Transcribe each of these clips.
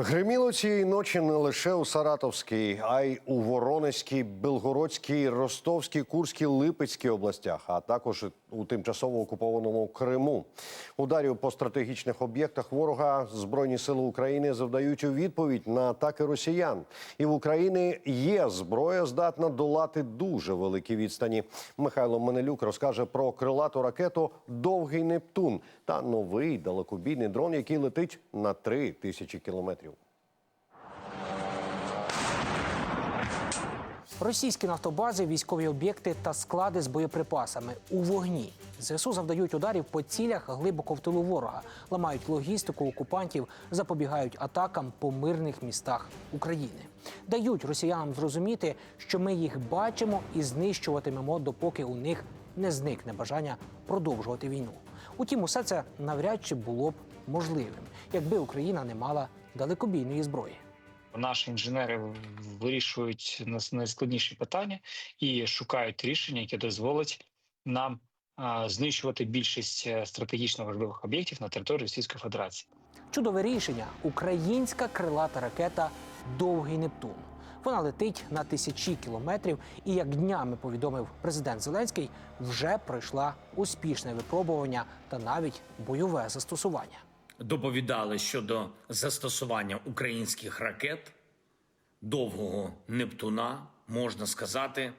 Гриміло цієї ночі не лише у Саратовській, а й у Воронезькій, Белгородській, Ростовській, Курській, Липецькій областях, а також у тимчасово окупованому Криму. Ударів по стратегічних об'єктах ворога збройні сили України завдають у відповідь на атаки росіян. І в Україні є зброя, здатна долати дуже великі відстані. Михайло Менелюк розкаже про крилату ракету Довгий Нептун та новий далекобійний дрон, який летить на три тисячі кілометрів. Російські нафтобази, військові об'єкти та склади з боєприпасами у вогні. ЗСУ завдають ударів по цілях глибоко в тилу ворога, ламають логістику окупантів, запобігають атакам по мирних містах України. Дають росіянам зрозуміти, що ми їх бачимо і знищуватимемо, допоки у них не зникне бажання продовжувати війну. Утім, усе це навряд чи було б можливим, якби Україна не мала далекобійної зброї. Наші інженери вирішують нас- найскладніші питання і шукають рішення, яке дозволить нам знищувати більшість е, стратегічно важливих об'єктів на території Російської Федерації. Чудове рішення українська крилата ракета Довгий Нептун. Вона летить на тисячі кілометрів, і як днями повідомив президент Зеленський, вже пройшла успішне випробування та навіть бойове застосування. Доповідали щодо застосування українських ракет довгого Нептуна, можна сказати,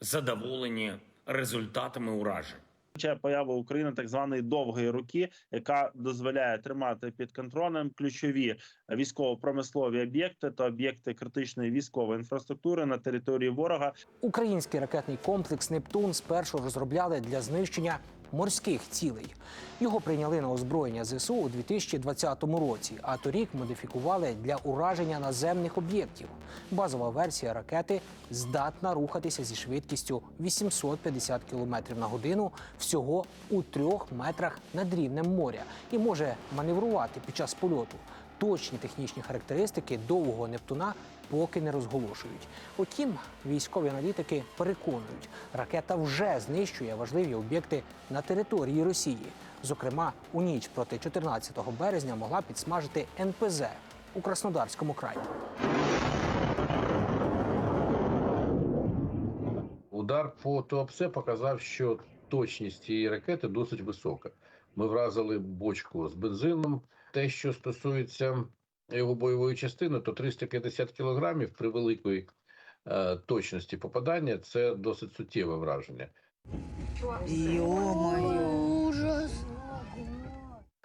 задоволені результатами уражень. Ще поява України так званої довгої руки, яка дозволяє тримати під контролем ключові військово-промислові об'єкти та об'єкти критичної військової інфраструктури на території ворога. Український ракетний комплекс Нептун спершу розробляли для знищення морських цілей. Його прийняли на озброєння ЗСУ у 2020 році, а торік модифікували для ураження наземних об'єктів. Базова версія ракети здатна рухатися зі швидкістю 850 км на годину всього у трьох метрах над рівнем моря і може маневрувати під час польоту. Точні технічні характеристики довгого Нептуна поки не розголошують. Утім, військові аналітики переконують, ракета вже знищує важливі об'єкти на території Росії. Зокрема, у ніч проти 14 березня могла підсмажити НПЗ у Краснодарському краї. Удар по Туапсе показав, що точність цієї ракети досить висока. Ми вразили бочку з бензином. Те, що стосується його бойової частини, то 350 кілограмів при великої е, точності попадання це досить суттєве враження.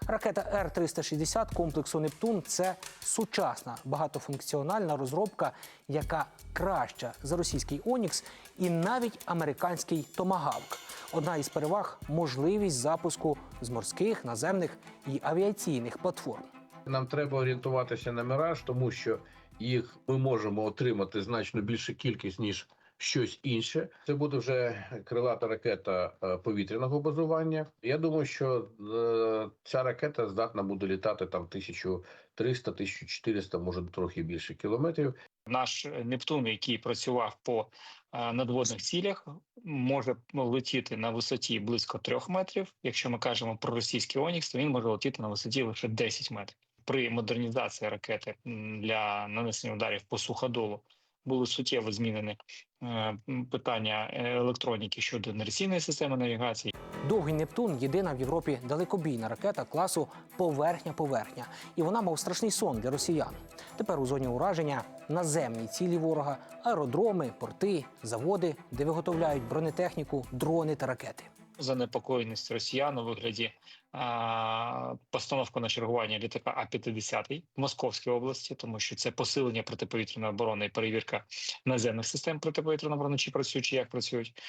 Ракета Р-360 комплексу Нептун це сучасна багатофункціональна розробка, яка краща за російський Онікс і навіть американський Томагавк. Одна із переваг можливість запуску з морських, наземних і авіаційних платформ. Нам треба орієнтуватися на міраж, тому що їх ми можемо отримати значно більшу кількість ніж щось інше. Це буде вже крилата ракета е, повітряного базування. Я думаю, що е, ця ракета здатна буде літати там 1300-1400, може трохи більше кілометрів. Наш Нептун, який працював по е, надводних цілях, може летіти на висоті близько трьох метрів. Якщо ми кажемо про російський Онікс, то він може летіти на висоті лише 10 метрів. При модернізації ракети для нанесення ударів по суходолу були суттєво змінені е, питання е, електроніки щодо інерційної системи навігації. Довгий Нептун єдина в Європі далекобійна ракета класу поверхня-поверхня. І вона мав страшний сон для росіян. Тепер у зоні ураження наземні цілі ворога, аеродроми, порти, заводи, де виготовляють бронетехніку, дрони та ракети. Занепокоєність росіян у вигляді а, постановку на чергування літака А-50 в Московській області, тому що це посилення протиповітряної оборони і перевірка наземних систем протиповітряної оборони, чи працюють, чи як працюють.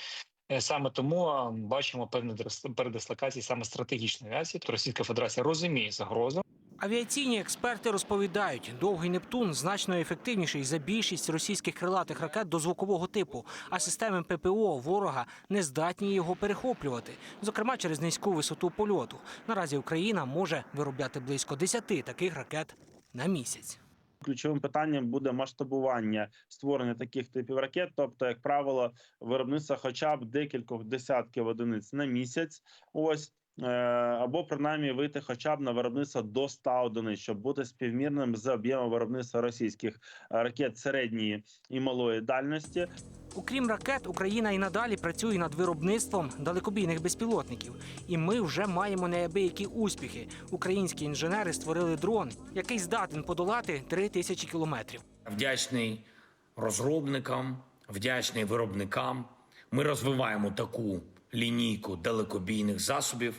Е, Саме тому бачимо певні дис- передислокації саме стратегічної авіації. Тобто Російська Федерація розуміє загрозу. Авіаційні експерти розповідають, довгий Нептун значно ефективніший за більшість російських крилатих ракет до звукового типу, а системи ППО ворога не здатні його перехоплювати, зокрема через низьку висоту польоту. Наразі Україна може виробляти близько 10 таких ракет на місяць. Ключовим питанням буде масштабування створення таких типів ракет, тобто, як правило, виробництво хоча б декількох десятків одиниць на місяць. Ось або принаймні вийти хоча б на виробництво до 100 одиниць, щоб бути співмірним з об'ємом виробництва російських е, ракет середньої і малої дальності. Окрім ракет, Україна і надалі працює над виробництвом далекобійних безпілотників. І ми вже маємо неабиякі успіхи. Українські інженери створили дрон, який здатен подолати 3 тисячі кілометрів. Вдячний розробникам, вдячний виробникам. Ми розвиваємо таку лінійку далекобійних засобів.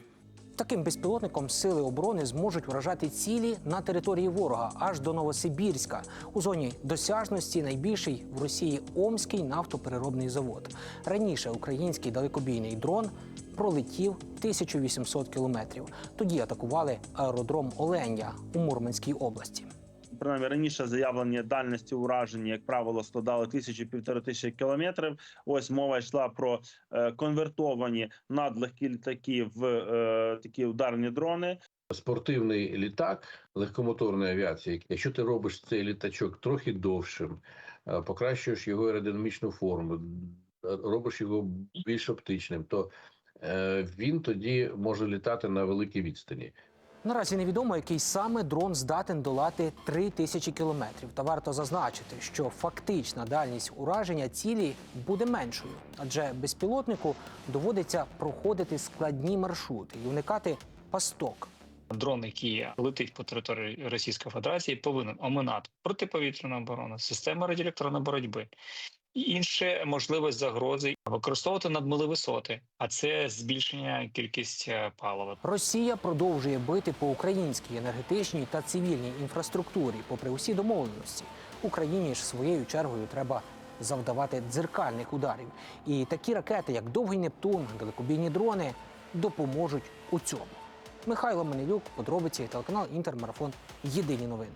Таким безпілотником сили оборони зможуть вражати цілі на території ворога аж до Новосибірська. У зоні досяжності найбільший в Росії Омський нафтопереробний завод. Раніше український далекобійний дрон пролетів 1800 кілометрів. Тоді атакували аеродром Оленя у Мурманській області. Принаймні раніше заявлені дальності ураження, як правило, складали тисячу півтори тисячі кілометрів. Ось мова йшла про е, конвертовані надлегкі літаки в е, такі ударні дрони. Спортивний літак легкомоторної авіації. Якщо ти робиш цей літачок трохи довшим, е, покращуєш його аеродинамічну форму, робиш його більш оптичним, то він тоді може літати на великій відстані. Наразі невідомо, який саме дрон здатен долати 3 тисячі кілометрів. Та варто зазначити, що фактична дальність ураження цілі буде меншою, адже безпілотнику доводиться проходити складні маршрути і уникати пасток. Дрон, який летить по території Російської Федерації, повинен оминати протиповітряну оборону, систему радіоелектронної боротьби. І інше можливість загрози використовувати надмили висоти, а це збільшення кількість е, палива. Росія продовжує бити по українській енергетичній та цивільній інфраструктурі, попри усі домовленості. Україні ж своєю чергою треба завдавати дзеркальних ударів. І такі ракети, як довгий Нептун, далекобійні дрони, допоможуть у цьому. Михайло Манилюк, подробиці, телеканал Інтермарафон. Єдині новини.